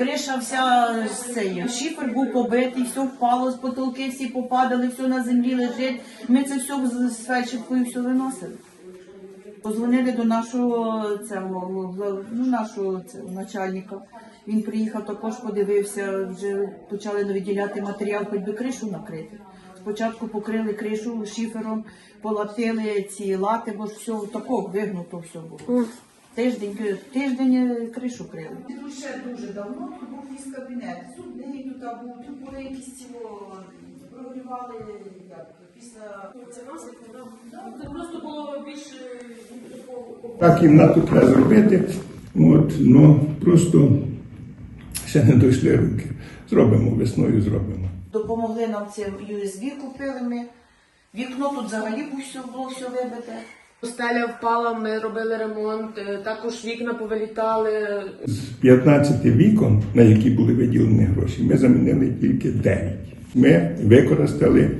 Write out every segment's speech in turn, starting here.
Криша вся з шифер був побитий, все впало, з потолки всі попадали, все на землі лежить. Ми це все з фельдшеркою все виносили. Позвонили до нашого цього, ну, нашого цього, начальника. Він приїхав, також подивився, вже почали виділяти матеріал, хоч би кришу накрити. Спочатку покрили кришу шифером, полатили ці лати, бо все тако вигнуто все було. Тиждень, тиждень е, кришу крили. Тут ще дуже давно тут був якийсь кабінет. Судний тут був, тут були якісь ціло, прогрівали як, після Це? Це просто було більше Так кімнату треба зробити, от, ну просто ще не дійшли руки. Зробимо весною, зробимо. Допомогли нам цим USB купили ми. Вікно тут взагалі було все вибите. Стеля впала, ми робили ремонт, е, також вікна повилітали. З 15 вікон, на які були виділені гроші, ми замінили тільки 9. Ми використали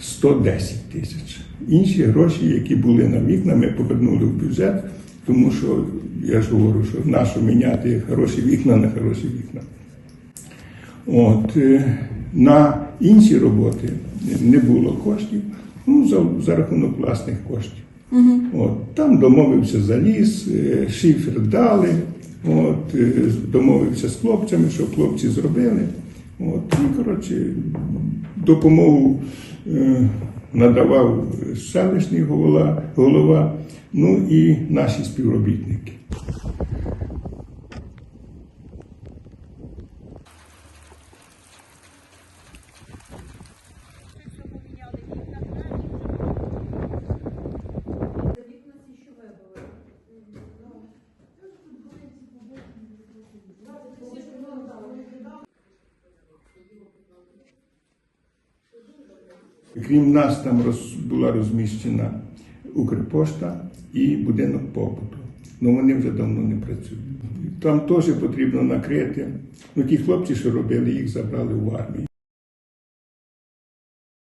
110 тисяч. Інші гроші, які були на вікна, ми повернули в бюджет, тому що я ж говорю, що нащо міняти хороші вікна на хороші вікна. От, е, на інші роботи не було коштів, ну, за, за рахунок власних коштів. От, там домовився заліз, ліс, шифер дали, от, е, домовився з хлопцями, що хлопці зробили. От, і, коротше, допомогу е, надавав селищний голова, голова, ну і наші співробітники. Крім нас, там роз, була розміщена Укрпошта і будинок побуту. Ну вони вже давно не працюють. Там теж потрібно накрити. Ну ті хлопці, що робили, їх забрали в армію.